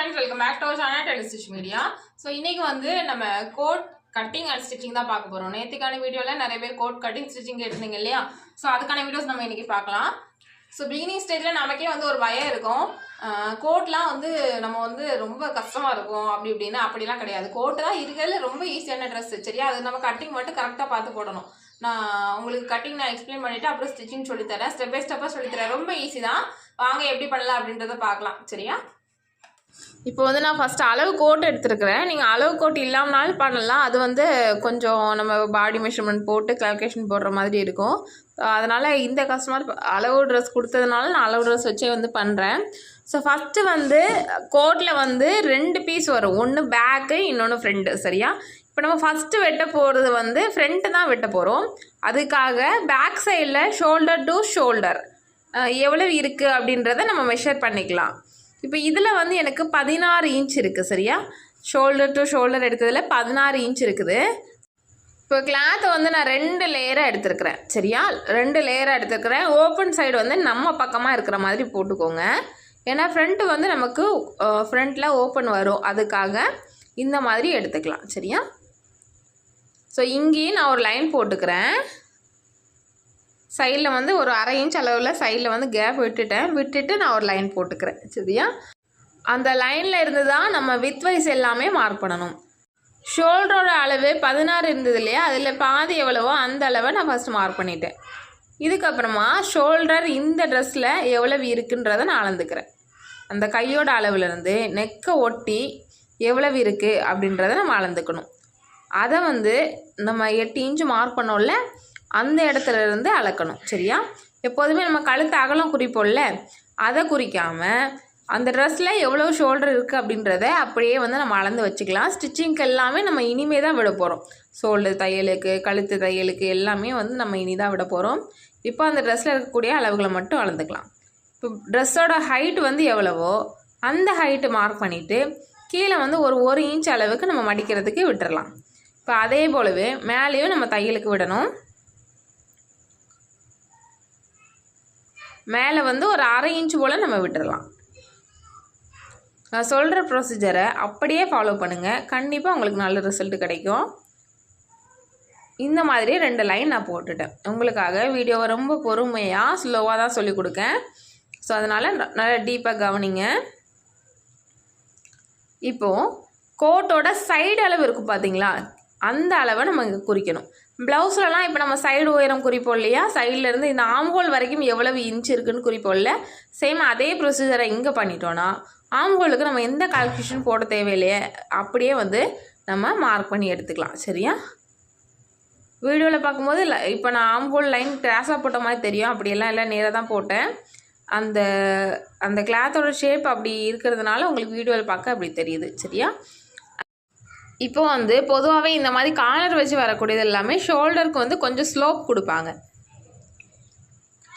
Friends welcome back to our channel டெலிஸ்டிச் media so இன்றைக்கி வந்து நம்ம கோட் கட்டிங் அண்ட் ஸ்டிச்சிங் தான் பார்க்க போகிறோம் நேற்றுக்கான வீடியோவில் நிறைய பேர் கோட் கட்டிங் ஸ்டிச்சிங் கேட்டிருந்தீங்க இல்லையா? ஸோ அதுக்கான வீடியோஸ் நம்ம இன்னைக்கு பார்க்கலாம். ஸோ பிகினிங் ஸ்டேஜில் நமக்கே வந்து ஒரு பயம் இருக்கும். கோட்லாம் வந்து நம்ம வந்து ரொம்ப கஷ்டமாக இருக்கும். அப்படி இப்படின்னு அப்படிலாம் கிடையாது. கோட்டு தான் இருக்கிறதுல ரொம்ப ஈஸியான ட்ரெஸ் சரியா? அது நம்ம கட்டிங் மட்டும் கரெக்டாக பார்த்து போடணும். நான் உங்களுக்கு கட்டிங் நான் எக்ஸ்பிளைன் பண்ணிவிட்டு அப்புறம் ஸ்டிச்சிங் சொல்லித்தரேன். ஸ்டெப் பை ஸ்டெப்பாக சொல்லித்தரேன். ரொம்ப ஈஸி தான். வாங்க எப்படி பண்ணலாம் அப்படின்றத பார்க்கலாம். சரியா? இப்போ வந்து நான் ஃபஸ்ட்டு அளவு கோட் எடுத்துருக்கிறேன். நீங்கள் அளவு கோட் இல்லாமனாலும் பண்ணலாம். அது வந்து கொஞ்சம் நம்ம பாடி மெஷர்மெண்ட் போட்டு கால்குலேஷன் போடுற மாதிரி இருக்கும். அதனால் இந்த கஸ்டமர் அளவு ட்ரெஸ் கொடுத்ததுனால நான் அளவு ட்ரெஸ் வச்சே வந்து பண்ணுறேன் ஸோ ஃபஸ்ட்டு வந்து கோட்டில் வந்து ரெண்டு பீஸ் வரும். ஒன்று பேக்கு இன்னொன்று ஃப்ரெண்டு சரியா? இப்போ நம்ம ஃபஸ்ட்டு வெட்ட போகிறது வந்து ஃப்ரண்ட்டு தான் வெட்ட போகிறோம் அதுக்காக பேக் சைடில் ஷோல்டர் டு ஷோல்டர் எவ்வளவு இருக்குது அப்படின்றத நம்ம மெஷர் பண்ணிக்கலாம். இப்போ இதில் வந்து எனக்கு பதினாறு இன்ச் இருக்குது சரியா? ஷோல்டர் டு ஷோல்டர் எடுக்கிறதுல பதினாறு இன்ச் இருக்குது. இப்போ கிளாத்தை வந்து நான் ரெண்டு லேயராக எடுத்துருக்கிறேன் சரியா? ரெண்டு லேயராக எடுத்துருக்கிறேன். ஓப்பன் சைடு வந்து நம்ம பக்கமாக இருக்கிற மாதிரி போட்டுக்கோங்க. ஏன்னா ஃப்ரண்ட்டு வந்து நமக்கு ஃப்ரண்ட்டில் ஓப்பன் வரும். அதுக்காக இந்த மாதிரி எடுத்துக்கலாம் சரியா? ஸோ இங்கேயும் நான் ஒரு லைன் போட்டுக்கிறேன். சைடில் வந்து ஒரு அரை இன்ச் அளவில் சைடில் வந்து கேப் விட்டுட்டேன். விட்டுட்டு நான் ஒரு லைன் போட்டுக்கிறேன். சரியா? அந்த லைனில் இருந்து தான் நம்ம வித் வைஸ் எல்லாமே மார்க் பண்ணணும். ஷோல்டரோட அளவு பதினாறு இருந்தது இல்லையா? அதில் பாதி எவ்வளவோ அந்த அளவை நான் ஃபஸ்ட்டு மார்க் பண்ணிட்டேன். இதுக்கப்புறமா ஷோல்டர் இந்த ட்ரெஸ்ஸில் எவ்வளவு இருக்குன்றதை நான் அளந்துக்கிறேன். அந்த கையோட அளவுலேருந்து நெக்கை ஒட்டி எவ்வளவு இருக்குது அப்படின்றத நம்ம அளந்துக்கணும். அதை வந்து நம்ம எட்டு இன்ச்சு மார்க் பண்ணோம்ல அந்த இடத்துல இருந்து அளக்கணும் சரியா? எப்போதுமே நம்ம கழுத்து அகலம் குறிப்போம்ல அதை குறிக்காமல் அந்த ட்ரெஸ்ஸில் எவ்வளோ ஷோல்டர் இருக்குது அப்படின்றத அப்படியே வந்து நம்ம அளந்து வச்சுக்கலாம். ஸ்டிச்சிங்க்கு எல்லாமே நம்ம இனிமே தான் விட போகிறோம் ஷோல்டர் தையலுக்கு கழுத்து தையலுக்கு எல்லாமே வந்து நம்ம இனி தான் விட போகிறோம் இப்போ அந்த ட்ரெஸ்ஸில் இருக்கக்கூடிய அளவுகளை மட்டும் அளந்துக்கலாம். இப்போ ட்ரெஸ்ஸோட ஹைட் வந்து எவ்வளவோ அந்த ஹைட்டு மார்க் பண்ணிவிட்டு கீழே வந்து ஒரு ஒரு இன்ச் அளவுக்கு நம்ம மடிக்கிறதுக்கு விட்டுறலாம். இப்போ அதே போலவே மேலேயும் நம்ம தையலுக்கு விடணும். மேலே வந்து ஒரு அரை இன்ச் போல் நம்ம விட்டுறலாம். நான் சொல்கிற ப்ரொசீஜரை அப்படியே ஃபாலோ பண்ணுங்கள் கண்டிப்பாக உங்களுக்கு நல்ல ரிசல்ட் கிடைக்கும். இந்த மாதிரி ரெண்டு லைன் நான் போட்டுட்டேன். உங்களுக்காக வீடியோவை ரொம்ப பொறுமையாக ஸ்லோவாக தான் சொல்லிக் கொடுக்கேன். ஸோ அதனால் நல்லா டீப்பாக கவனிங்க. இப்போது கோட்டோட சைடு அளவு இருக்கும் பார்த்தீங்களா அந்த அளவை நம்ம இங்கே குறிக்கணும். ப்ளவுஸ்லலாம் இப்போ நம்ம சைடு உயரம் குறிப்போம் இல்லையா? சைட்லேருந்து இந்த ஆம்கோல் வரைக்கும் எவ்வளவு இன்ச் இருக்குன்னு குறிப்போம்ல சேம் அதே ப்ரொசீஜரை இங்கே பண்ணிட்டோன்னா ஆம்கோலுக்கு நம்ம எந்த கால்குலேஷன் போட தேவையில்லையே அப்படியே வந்து நம்ம மார்க் பண்ணி எடுத்துக்கலாம். சரியா? வீடியோவில் பார்க்கும்போது இப்போ நான் ஆம்கோல் லைன் கிராஸாக போட்ட மாதிரி தெரியும். அப்படியெல்லாம் எல்லாம் நேராக தான் போட்டேன். அந்த அந்த கிளாத்தோட ஷேப் அப்படி இருக்கிறதுனால உங்களுக்கு வீடியோவில் பார்க்க அப்படி தெரியுது. சரியா? இப்போ வந்து பொதுவாகவே இந்த மாதிரி காலர் வச்சு வரக்கூடியது எல்லாமே ஷோல்டருக்கு வந்து கொஞ்சம் ஸ்லோப் கொடுப்பாங்க.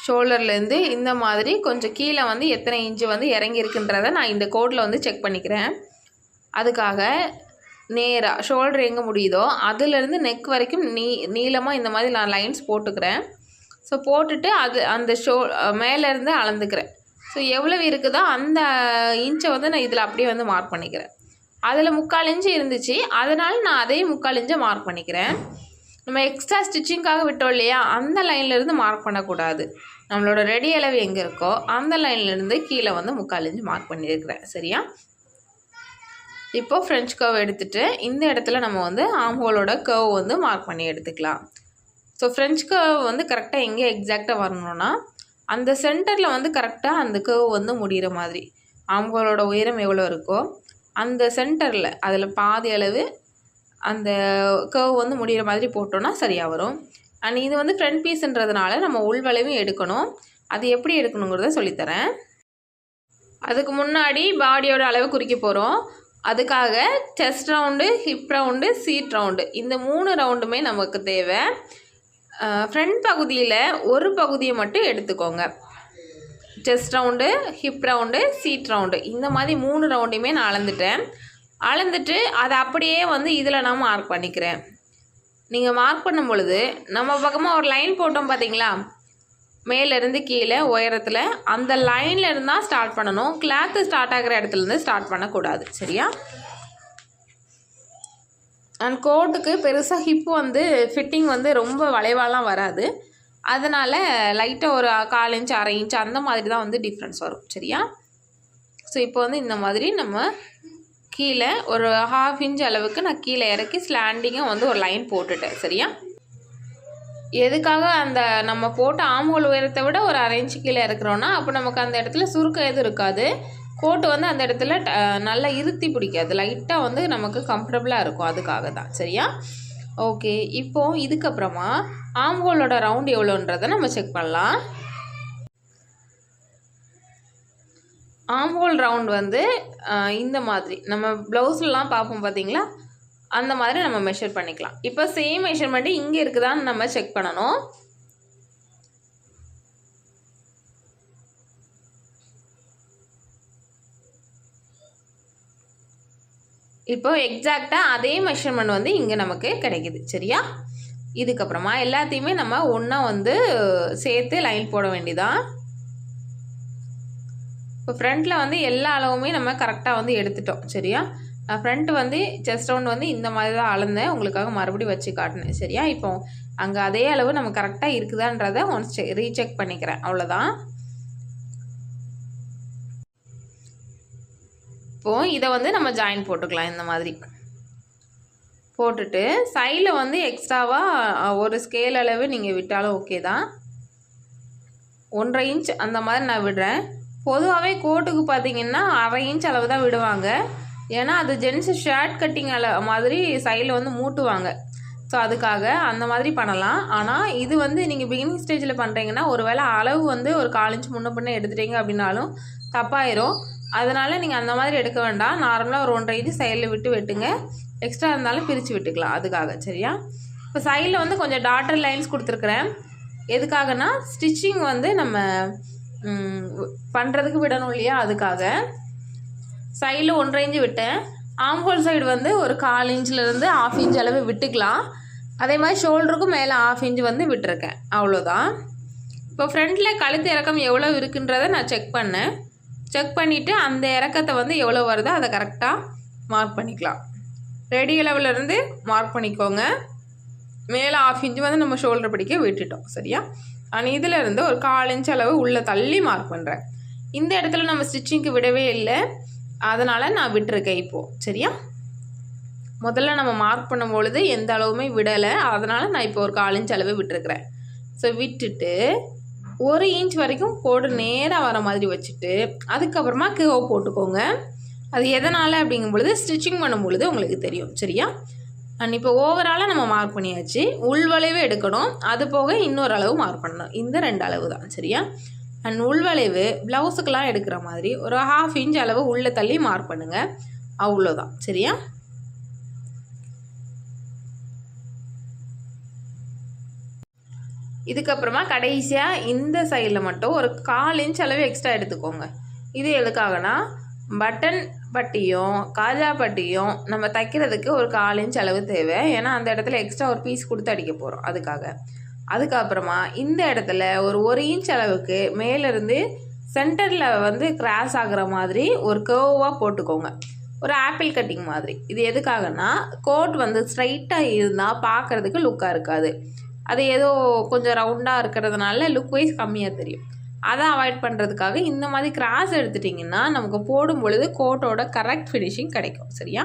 ஷோல்டர்லேருந்து இந்த மாதிரி கொஞ்சம் கீழே வந்து எத்தனை இன்ச்சு வந்து இறங்கி இருக்குன்றத நான் இந்த கோடில் வந்து செக் பண்ணிக்கிறேன். அதுக்காக நேராக ஷோல்டர் எங்கே முடியுதோ அதுலேருந்து நெக் வரைக்கும் நீ நீளமாக இந்த மாதிரி நான் லைன்ஸ் போட்டுக்கிறேன். ஸோ போட்டுட்டு அது அந்த ஷோ மேலேருந்து அளந்துக்கிறேன். ஸோ எவ்வளவு இருக்குதோ அந்த இன்ச்சை வந்து நான் இதில் அப்படியே வந்து மார்க் பண்ணிக்கிறேன். அதில் முக்கால் இன்ச்சு இருந்துச்சு. அதனால் நான் அதையும் முக்கால் இன்ச்சை மார்க் பண்ணிக்கிறேன். நம்ம எக்ஸ்ட்ரா ஸ்டிச்சிங்காக விட்டோம் இல்லையா? அந்த லைன்லேருந்து மார்க் பண்ணக்கூடாது. நம்மளோட ரெடி அளவு எங்கே இருக்கோ அந்த லைன்லேருந்து கீழே வந்து முக்கால் இன்ச்சு மார்க் பண்ணியிருக்கிறேன். சரியா? இப்போது ஃப்ரெஞ்ச் கர்வ் எடுத்துகிட்டு இந்த இடத்துல நம்ம வந்து ஆம்ஹோலோட கர்வ் வந்து மார்க் பண்ணி எடுத்துக்கலாம். ஸோ ஃப்ரெஞ்ச் கர்வ் வந்து கரெக்டாக எங்கே எக்ஸாக்டாக வரணும்னா அந்த சென்டரில் வந்து கரெக்டாக அந்த கர்வ் வந்து முடிகிற மாதிரி. ஆம்ஹோலோட உயரம் எவ்வளோ இருக்கோ அந்த சென்டரில் அதில் பாதி அளவு அந்த கர்வ் வந்து முடிகிற மாதிரி போட்டோன்னா சரியாக வரும். அண்ட் இது வந்து ஃப்ரண்ட் பீஸுன்றதுனால நம்ம உள்வளைவும் எடுக்கணும். அது எப்படி எடுக்கணுங்கிறத சொல்லித்தரேன். அதுக்கு முன்னாடி பாடியோட அளவு குறிக்க போகிறோம் அதுக்காக chest round hip round seat round இந்த மூணு ரவுண்டுமே நமக்கு தேவை. ஃப்ரண்ட் பகுதியில் ஒரு பகுதியை மட்டும் எடுத்துக்கோங்க. Chest round hip round seat round இந்த மாதிரி மூணு ரவுண்டையுமே நான் அளந்துட்டேன். அளந்துட்டு அதை அப்படியே வந்து இதில் நான் மார்க் பண்ணிக்கிறேன். நீங்கள் மார்க் பண்ணும் பொழுது நம்ம பக்கமாக ஒரு லைன் போட்டோம் பார்த்தீங்களா மேலேருந்து கீழே உயரத்தில். அந்த லைனில் இருந்தால் ஸ்டார்ட் பண்ணணும். கிளாத்து ஸ்டார்ட் ஆகிற இடத்துலேருந்து ஸ்டார்ட் பண்ணக்கூடாது. சரியா? அண்ட் கோட்டுக்கு பெருசாக ஹிப் வந்து ஃபிட்டிங் வந்து ரொம்ப வளைவாலாம் வராது. அதனால் லைட்டாக ஒரு கால் இன்ச் அரை இன்ச் அந்த மாதிரி தான் வந்து டிஃப்ரென்ஸ் வரும். சரியா? ஸோ இப்போ வந்து இந்த மாதிரி நம்ம கீழே ஒரு ஹாஃப் இன்ச் அளவுக்கு நான் கீழே இறக்கி ஸ்லாண்டிங்காக வந்து ஒரு லைன் போட்டுட்டேன். சரியா? எதுக்காக அந்த நம்ம போட்ட ஆம்பூல் உயரத்தை விட ஒரு அரை இன்ச்சு கீழே இறக்குறோன்னா அப்போ நமக்கு அந்த இடத்துல சுருக்கம் எதுவும் இருக்காது. கோட்டு வந்து அந்த இடத்துல நல்லா இருத்தி பிடிக்காது. லைட்டாக வந்து நமக்கு கம்ஃபர்டபுளாக இருக்கும். அதுக்காக தான். சரியா? ஓகே இப்போ இதுக்கப்புறமா ஆம்ஹோலோட ரவுண்ட் எவ்வளோன்றதை நம்ம செக் பண்ணலாம். ஆம்ஹோல் ரவுண்ட் வந்து இந்த மாதிரி. நம்ம ப்ளவுஸ்லாம் பார்ப்போம் பார்த்தீங்களா? அந்த மாதிரி நம்ம மெஷர் பண்ணிக்கலாம். இப்போ சேம் மெஷர்மெண்ட்டு இங்கே இருக்குதான்னு நம்ம செக் பண்ணணும். இப்போ எக்ஸாக்டாக அதே மெஷர்மெண்ட் வந்து இங்கே நமக்கு கிடைக்குது சரியா? இதுக்கப்புறமா எல்லாத்தையுமே நம்ம ஒன்றா வந்து சேர்த்து லைன் போட வேண்டிதான். இப்போ ஃப்ரண்ட்டில் வந்து எல்லா அளவுமே நம்ம கரெக்டாக வந்து எடுத்துட்டோம் சரியா? நான் ஃப்ரண்ட் வந்து செஸ்ட் ரவுண்ட் வந்து இந்த மாதிரி தான் அளந்தேன். உங்களுக்காக மறுபடியும் வச்சு காட்டினேன் சரியா? இப்போ அங்கே அதே அளவு நம்ம கரெக்டாக இருக்குதான்றதை ஒன்ஸ் ரீசெக் பண்ணிக்கிறேன். அவ்வளோதான் இப்போது இதை வந்து நம்ம ஜாயின் போட்டுக்கலாம் இந்த மாதிரி. போட்டுட்டு சைடில் வந்து எக்ஸ்ட்ராவாக ஒரு ஸ்கேல் அளவு நீங்கள் விட்டாலும் ஓகே தான். ஒன்றரை இன்ச் அந்த மாதிரி நான் விடுறேன். பொதுவாகவே கோட்டுக்கு பார்த்தீங்கன்னா அரை இன்ச் அளவு தான் விடுவாங்க. ஏன்னா அது ஜென்ஸ் ஷர்ட் கட்டிங் அளவு மாதிரி சைடில் வந்து மூட்டுவாங்க. ஸோ அதுக்காக அந்த மாதிரி பண்ணலாம். ஆனால் இது வந்து நீங்கள் பிகினிங் ஸ்டேஜில் பண்ணுறீங்கன்னா ஒருவேளை அளவு வந்து ஒரு காலஞ்சு இன்ச் முன்ன பின்ன எடுத்துட்டீங்க அப்படின்னாலும் தப்பாயிரும். அதனால் நீங்கள் அந்த மாதிரி எடுக்க வேண்டாம். நார்மலாக ஒரு ஒன்றரை இது சைடில் விட்டு வெட்டுங்க. எக்ஸ்ட்ரா இருந்தாலும் பிரித்து விட்டுக்கலாம் அதுக்காக சரியா? இப்போ சைடில் வந்து கொஞ்சம் டாட்டர் லைன்ஸ் கொடுத்துருக்குறேன். எதுக்காகனா ஸ்டிச்சிங் வந்து நம்ம பண்ணுறதுக்கு விடணும் இல்லையா? அதுக்காக. சைடில் ஒன்றரை இன்ச்சு விட்டேன். ஆம்ஹோல் சைடு வந்து ஒரு கால் இன்ச்சிலேருந்து ஆஃப் இன்ச் அளவு விட்டுக்கலாம். அதே மாதிரி ஷோல்டருக்கும் மேலே ஆஃப் இன்ச் வந்து விட்டுருக்கேன். அவ்வளோதான் இப்போ ஃப்ரண்ட்டில் கழுத்து இறக்கம் எவ்வளோ இருக்குன்றதை நான் செக் பண்ணேன். செக் பண்ணிவிட்டு அந்த இறக்கத்தை வந்து எவ்வளோ வருதோ அதை கரெக்டாக மார்க் பண்ணிக்கலாம். ரெடி இருந்து மார்க் பண்ணிக்கோங்க. மேலே ஆஃப் இன்ச் வந்து நம்ம ஷோல்டர் பிடிக்க விட்டுட்டோம் சரியா? ஆனால் இதிலேருந்து ஒரு கால் இன்ச் அளவு உள்ளே தள்ளி மார்க் பண்ணுறேன் இந்த இடத்துல நம்ம ஸ்டிச்சிங்க்கு விடவே இல்லை. அதனால் நான் விட்டுருக்கேன் இப்போது சரியா? முதல்ல நம்ம மார்க் பண்ணும் பொழுது எந்த அளவுமே விடலை. அதனால் நான் இப்போ ஒரு கால் இன்ச் அளவு விட்டுருக்குறேன். ஸோ விட்டுட்டு ஒரு இன்ச் வரைக்கும் கோடு நேராக வர மாதிரி வச்சுட்டு அதுக்கப்புறமா கேவ் போட்டுக்கோங்க. அது எதனால் அப்படிங்கும் பொழுது ஸ்டிச்சிங் பண்ணும் பொழுது உங்களுக்கு தெரியும். சரியா? அண்ட் இப்போ ஓவராலாக நம்ம மார்க் பண்ணியாச்சு. உள்வளைவு எடுக்கணும். அது போக இன்னொரு அளவு மார்க் பண்ணணும். இந்த ரெண்டு அளவு தான். சரியா? அண்ட் உள்வளைவு ப்ளவுஸுக்கெலாம் எடுக்கிற மாதிரி ஒரு ஹாஃப் இன்ச் அளவு உள்ளே தள்ளி மார்க் பண்ணுங்கள் அவ்வளோதான். சரியா? இதுக்கப்புறமா கடைசியாக இந்த சைடில் மட்டும் ஒரு கால் இன்ச் அளவு எக்ஸ்ட்ரா எடுத்துக்கோங்க. இது எதுக்காகனா பட்டன் பட்டியும் காஜா பட்டியும் நம்ம தைக்கிறதுக்கு ஒரு கால் இன்ச் அளவு தேவை. ஏன்னா அந்த இடத்துல எக்ஸ்ட்ரா ஒரு பீஸ் கொடுத்து அடிக்க போகிறோம் அதுக்காக. அதுக்கப்புறமா இந்த இடத்துல ஒரு ஒரு இன்ச் அளவுக்கு மேலேருந்து சென்டரில் வந்து கிராஸ் ஆகுற மாதிரி ஒரு கேர்வாக போட்டுக்கோங்க. ஒரு ஆப்பிள் கட்டிங் மாதிரி. இது எதுக்காகனா கோட் வந்து ஸ்ட்ரைட்டாக இருந்தால் பார்க்குறதுக்கு லுக்காக இருக்காது. அது ஏதோ கொஞ்சம் ரவுண்டாக இருக்கிறதுனால லுக் வைஸ் கம்மியாக தெரியும். அதை அவாய்ட் பண்ணுறதுக்காக இந்த மாதிரி கிராஸ் எடுத்துட்டிங்கன்னா நமக்கு போடும் பொழுது கோட்டோட கரெக்ட் ஃபினிஷிங் கிடைக்கும். சரியா?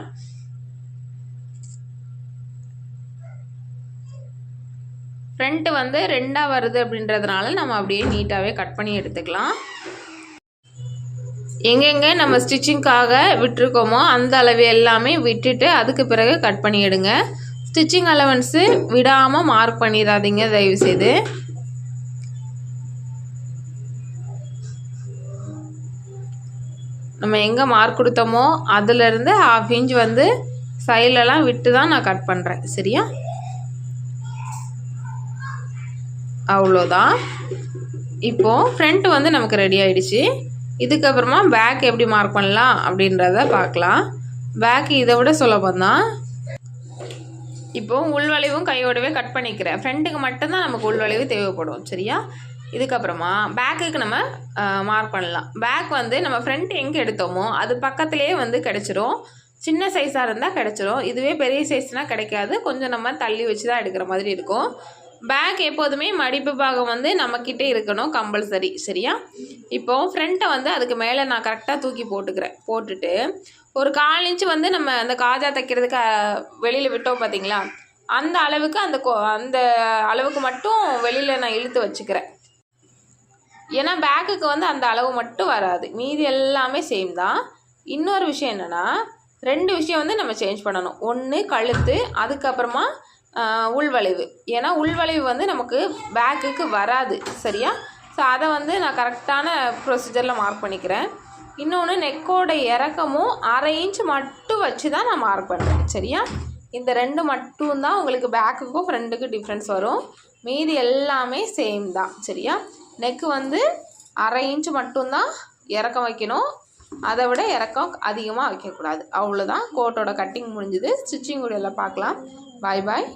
ஃப்ரண்ட்டு வந்து ரெண்டாக வருது அப்படின்றதுனால நம்ம அப்படியே நீட்டாகவே கட் பண்ணி எடுத்துக்கலாம். எங்கெங்கே நம்ம ஸ்டிச்சிங்க்காக விட்டுருக்கோமோ அந்த அளவு எல்லாமே விட்டுட்டு அதுக்கு பிறகு கட் பண்ணி எடுங்க. ஸ்டிச்சிங் அலவன்ஸு விடாமல் மார்க் பண்ணிடாதீங்க தயவுசெய்து. நம்ம எங்கே மார்க் கொடுத்தோமோ அதுலேருந்து ஹாஃப் இன்ச் வந்து சைட்லலாம் விட்டு தான் நான் கட் பண்ணுறேன் சரியா? அவ்வளோதான். இப்போது ஃப்ரண்ட் வந்து நமக்கு ரெடி ஆகிடுச்சு இதுக்கப்புறமா பேக் எப்படி மார்க் பண்ணலாம் அப்படின்றத பார்க்கலாம். பேக் இதை விட சுலபம் தான் இப்போ உள்வளைவும் கையோடவே கட் பண்ணிக்கிறேன். ஃப்ரண்ட்டுக்கு மட்டும்தான் நமக்கு உள்வளைவு தேவைப்படும். சரியா? இதுக்கப்புறமா பேக்குக்கு நம்ம மார்க் பண்ணலாம். பேக் வந்து நம்ம ஃப்ரண்ட் எங்கே எடுத்தோமோ அது பக்கத்துலேயே வந்து கிடச்சிரும். சின்ன சைஸாக இருந்தால் கிடச்சிரும். இதுவே பெரிய சைஸ்னால் கிடைக்காது. கொஞ்சம் நம்ம தள்ளி வச்சு தான் எடுக்கிற மாதிரி இருக்கும். பேக் எப்போதுமே மடிப்பு பாகம் வந்து நம்மக்கிட்டே இருக்கணும் கம்பல்சரி சரியா? இப்போது ஃப்ரண்ட்டை வந்து அதுக்கு மேலே நான் கரெக்டாக தூக்கி போட்டுக்கிறேன். போட்டுட்டு ஒரு கால் இன்ச்சு வந்து நம்ம அந்த காஜா தைக்கிறதுக்கு வெளியில் விட்டோம் பார்த்தீங்களா அந்த அளவுக்கு அந்த கொ- அந்த அளவுக்கு மட்டும் வெளியில் நான் இழுத்து வச்சுக்கிறேன். ஏன்னா பேக்குக்கு வந்து அந்த அளவு மட்டும் வராது. மீதி எல்லாமே சேம் தான். இன்னொரு விஷயம் என்னென்னா ரெண்டு விஷயம் வந்து நம்ம சேஞ்ச் பண்ணணும். ஒன்று கழுத்து அதுக்கப்புறமா உள்வளைவு. ஏன்னா உள்வளைவு வந்து நமக்கு பேக்குக்கு வராது. சரியா? ஸோ அதை வந்து நான் கரெக்டான ப்ரொசீஜரில் மார்க் பண்ணிக்கிறேன். இன்னொன்று நெக்கோட இறக்கமும் அரை இன்ச் மட்டும் வச்சு தான் நான் மார்க் பண்ணுறேன் சரியா? இந்த ரெண்டு மட்டும்தான் உங்களுக்கு பேக்குக்கும் ஃப்ரண்ட்டுக்கும் டிஃப்ரென்ஸ் வரும். மீதி எல்லாமே சேம் தான். சரியா? நெக்கு வந்து அரை இன்ச் மட்டும்தான் இறக்கம் வைக்கணும். அதை விட இறக்கம் அதிகமாக வைக்கக்கூடாது. அவ்வளோதான் கோட்டோட கட்டிங் முடிஞ்சுது. ஸ்டிச்சிங் வீடியோவில் பார்க்கலாம். பாய் பாய்